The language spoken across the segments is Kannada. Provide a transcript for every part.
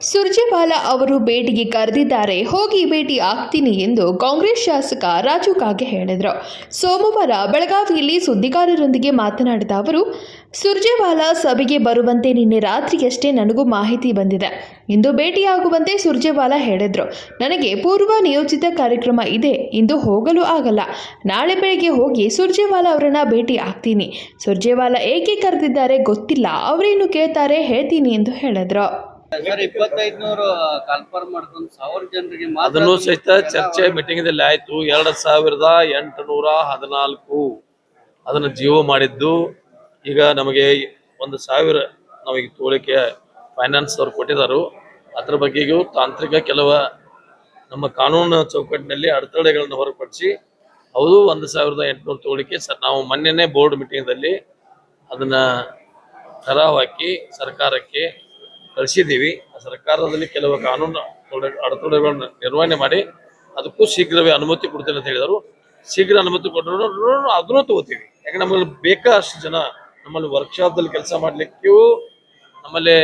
ಸುರ್ಜೇವಾಲಾ ಅವರು ಭೇಟಿಗೆ ಕರೆದಿದ್ದಾರೆ. ಹೋಗಿ ಭೇಟಿ ಆಗ್ತೀನಿ ಎಂದು ಕಾಂಗ್ರೆಸ್ ಶಾಸಕ ರಾಜು ಕಾಗೆ ಹೇಳಿದರು. ಸೋಮವಾರ ಬೆಳಗಾವಿಯಲ್ಲಿ ಸುದ್ದಿಗಾರರೊಂದಿಗೆ ಮಾತನಾಡಿದ ಅವರು, ಸುರ್ಜೇವಾಲಾ ಸಭೆಗೆ ಬರುವಂತೆ ನಿನ್ನೆ ರಾತ್ರಿಯಷ್ಟೇ ನನಗೂ ಮಾಹಿತಿ ಬಂದಿದೆ. ಇಂದು ಭೇಟಿಯಾಗುವಂತೆ ಸುರ್ಜೇವಾಲಾ ಹೇಳಿದರು. ನನಗೆ ಪೂರ್ವ ನಿಯೋಜಿತ ಕಾರ್ಯಕ್ರಮ ಇದೆ. ಇಂದು ಹೋಗಲು ಆಗಲ್ಲ. ನಾಳೆ ಬೆಳಗ್ಗೆ ಹೋಗಿ ಸುರ್ಜೇವಾಲಾ ಅವರನ್ನ ಭೇಟಿ ಆಗ್ತೀನಿ. ಸುರ್ಜೇವಾಲಾ ಏಕೆ ಕರೆದಿದ್ದಾರೆ ಗೊತ್ತಿಲ್ಲ. ಅವರೇನು ಕೇಳ್ತಾರೆ ಹೇಳ್ತೀನಿ ಎಂದು ಹೇಳಿದ್ರು. ಸರ್ ಇಪ್ಪತ್ತೈದು ನೂರು ಕನ್ಫರ್ಮ್ ಮಾಡ್ಕೊಂಡು ಸಾವಿರ ಜನರಿಗೆ ಅದನ್ನು ಸಹಿತ ಚರ್ಚೆ ಮೀಟಿಂಗ್ದಲ್ಲಿ ಆಯ್ತು. ಎರಡ್ ಸಾವಿರದ ಎಂಟುನೂರ ಹದಿನಾಲ್ಕು ಅದನ್ನು ಜೀವ ಮಾಡಿದ್ದು. ಈಗ ನಮಗೆ ಒಂದು ಸಾವಿರ ನಮಗೆ ತೋಳಿಕೆ ಫೈನಾನ್ಸ್ ಅವ್ರು ಕೊಟ್ಟಿದ್ದಾರೆ ಅದ್ರ ಬಗ್ಗೆಯೂ ತಾಂತ್ರಿಕ ಕೆಲವ ನಮ್ಮ ಕಾನೂನು ಚೌಕಟ್ಟಿನಲ್ಲಿ ಅಡೆತಡೆಗಳನ್ನು ಹೊರಪಡಿಸಿ ಹೌದು ಒಂದು ಸಾವಿರದ ಎಂಟುನೂರು ತೋಳಿಕೆ ಸರ್ ನಾವು ಮೊನ್ನೆನೇ ಬೋರ್ಡ್ ಮೀಟಿಂಗ್ದಲ್ಲಿ ಅದನ್ನ ಠರಾವ್ ಹಾಕಿ ಸರ್ಕಾರಕ್ಕೆ ಕಳಿಸಿದ್ದೀವಿ. ಸರ್ಕಾರದಲ್ಲಿ ಕೆಲವು ಕಾನೂನು ಅಡತಡೆಗಳನ್ನ ಅಡೆತಡೆಗಳನ್ನು ನಿರ್ವಹಣೆ ಮಾಡಿ ಅದಕ್ಕೂ ಶೀಘ್ರವೇ ಅನುಮತಿ ಕೊಡ್ತೇನೆ ಅಂತ ಹೇಳಿದರು. ಶೀಘ್ರ ಅನುಮತಿ ಕೊಟ್ಟರು ಅದನ್ನು ತಗೋತೀವಿ. ಯಾಕಂದ್ರೆ ನಮ್ಮಲ್ಲಿ ಬೇಕಾದಷ್ಟು ಜನ ನಮ್ಮಲ್ಲಿ ವರ್ಕ್ಶಾಪ್ದಲ್ಲಿ ಕೆಲಸ ಮಾಡಲಿಕ್ಕೂ ನಮ್ಮಲ್ಲಿ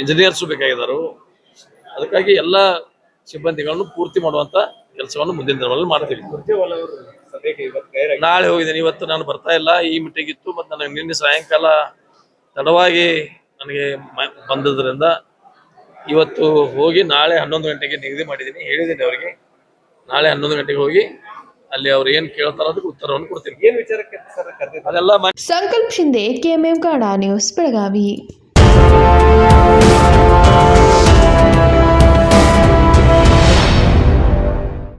ಇಂಜಿನಿಯರ್ಸು ಬೇಕಾಗಿದ್ದಾರೆ. ಅದಕ್ಕಾಗಿ ಎಲ್ಲ ಸಿಬ್ಬಂದಿಗಳನ್ನು ಪೂರ್ತಿ ಮಾಡುವಂತ ಕೆಲಸವನ್ನು ಮುಂದಿನ ದಿನಗಳಲ್ಲಿ ಮಾಡ್ತೀವಿ. ನಾಳೆ ಹೋಗಿದ್ದೀನಿ. ಇವತ್ತು ನಾನು ಬರ್ತಾ ಇಲ್ಲ. ಈ ಮೀಟಿಂಗ್ ಇತ್ತು. ಮತ್ತು ನನಗೆ ನಿನ್ನೆ ಸಾಯಂಕಾಲ ತಡವಾಗಿ ನನಗೆ ಮ- ಬಂದದ್ರಿಂದ ಇವತ್ತು ಹೋಗಿ ನಾಳೆ ಹನ್ನೊಂದು ಗಂಟೆಗೆ ನಿಗದಿ ಮಾಡಿದ್ದೀನಿ. ಹೇಳಿದ್ದೀನಿ ಅವರಿಗೆ. ನಾಳೆ ಹನ್ನೊಂದು ಗಂಟೆಗೆ ಹೋಗಿ ಅಲ್ಲಿ ಅವ್ರು ಏನು ಕೇಳ್ತಾರ ಅದಕ್ಕೆ ಉತ್ತರವನ್ನು ಕೊಡ್ತೀನಿ. ಏನ್ ವಿಚಾರಕ್ಕೆ ಸರ್ ಕರೆದಿದ್ದು? ಅದೆಲ್ಲ ಸಂಕಲ್ಪ ಶಿಂದೆ ಕೆಎಂಎಂ ಕನ್ನಡ ನ್ಯೂಸ್ ಬೆಳಗಾವಿ.